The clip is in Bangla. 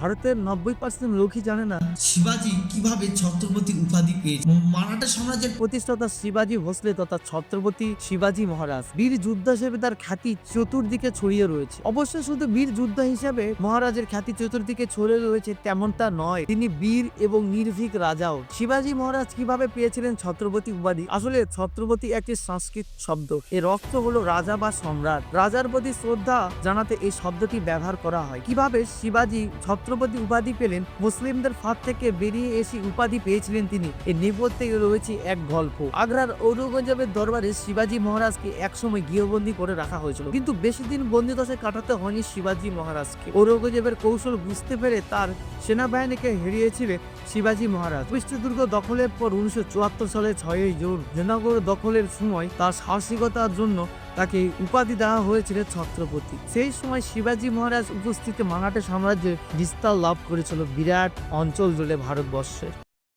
ভারতের নব্বই পার্সেন্ট লোকই জানে না। শিবাজি কীভাবে ছত্রপতি উপাধি পেয়েছে? মারাঠা সাম্রাজ্যের প্রতিষ্ঠাতা শিবাজি ভোসলে তথা ছত্রপতি শিবাজি মহারাজ। বীর যোদ্ধা হিসেবে তার খ্যাতি চতুর্দিকে ছড়িয়ে রয়েছে। অবশ্য শুধু বীর যোদ্ধা হিসেবে মহারাজের খ্যাতি চতুর্দিকে ছড়িয়ে রয়েছে তেমনটা নয় তিনি বীর এবং নির্ভীক রাজাও। শিবাজি মহারাজ কীভাবে পেয়েছিলেন ছত্রপতি উপাধি? আসলে ছত্রপতি একটি সংস্কৃত শব্দ। এর অর্থ হলো রাজা বা সম্রাট। রাজার প্রতি শ্রদ্ধা জানাতে এই শব্দটি ব্যবহার করা হয়। কীভাবে শিবাজি ছত্রপতি উপাধি পেলেন, মুসলিমদের ফাঁদ থেকে বেরিয়ে এসে উপাধি পেয়েছিলেন তিনি। এর নেপথ্যে রয়েছে এক গল্প। আগ্রার ঔরঙ্গজেবের দরবারে শিবাজি মহারাজকে একসময় গৃহবন্দী করে রাখা হয়েছিল। কিন্তু বেশি দিন বন্দি দশায় কাটাতে হয়নি শিবাজি মহারাজকে। ঔরঙ্গজেবের কৌশল বুঝতে পেরে তার সেনাবাহিনীকে হারিয়েছিলেন শিবাজি মহারাজ। পৃষ্ঠদুর্গ দখলের পর উনিশশো চুয়াত্তর সালে ছয়ই জুন, জেনাগড় দখলের সময় তার সাহসিকতার জন্য তাকে উপাধি দেওয়া হয়েছিল ছত্রপতি। সেই সময় শিবাজি মহারাজ উপস্থিতি মারাঠা সাম্রাজ্যের বিস্তার লাভ করেছিল বিরাট অঞ্চল জুড়ে ভারতবর্ষের।